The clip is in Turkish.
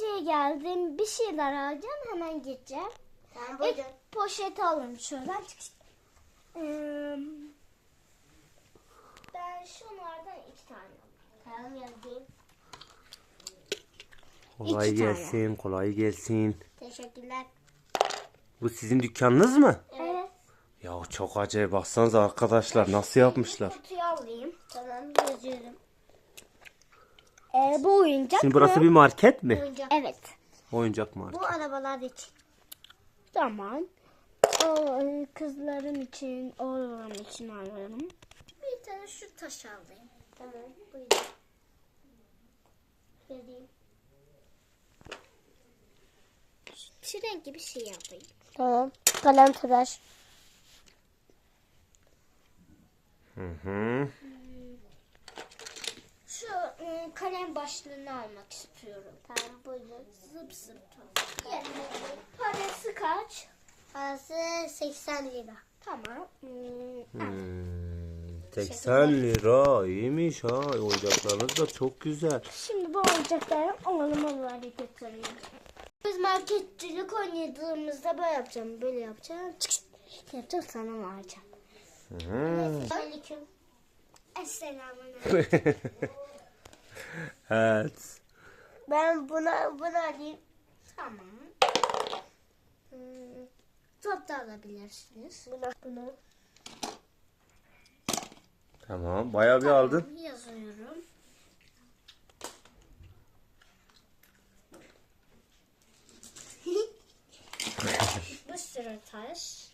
markete geldim. Bir şeyler alacağım. Hemen gideceğim. Tamam İlk buyurun. poşeti alayım şuradan. Ee, ben şunlardan iki tane alayım. Tamam yazayım. Kolay İki tane. gelsin, kolay gelsin. Teşekkürler. Bu sizin dükkanınız mı? Evet. Ya çok acayip baksanıza arkadaşlar nasıl yapmışlar. Kutuyu alayım. Tamam yazıyorum. Ee, bu oyuncak Şimdi burası bir market mi? Oyuncak. Evet. Oyuncak market. Bu arabalar için. Tamam. O e, kızlarım için, oğullarım için alıyorum. Bir tane şu taş alayım. Tamam buyurun. Yazayım. Tren gibi şey yapayım. Tamam. Kalem tıraş. Hı hı. Şu e, kalem başlığını almak istiyorum. Tamam buyurun. Zıp zıp. Yani parası kaç? Parası 80 lira. Tamam. Hmm, Hmm, 80 lira iyiymiş ha. Oyuncaklarınız da çok güzel. Şimdi bu oyuncakları alalım onları götüreyim. Biz marketçilik oynadığımızda böyle yapacağım. Böyle yapacağım. Çık çık yapacağım sana vereceğim. Hı. Aleyküm. Esselamun evet. Ben buna bunu alayım. Tamam. Hmm, Top da alabilirsiniz. Buna bunu. Tamam bayağı bir aldın. Yazıyorum. Bir sürü taş.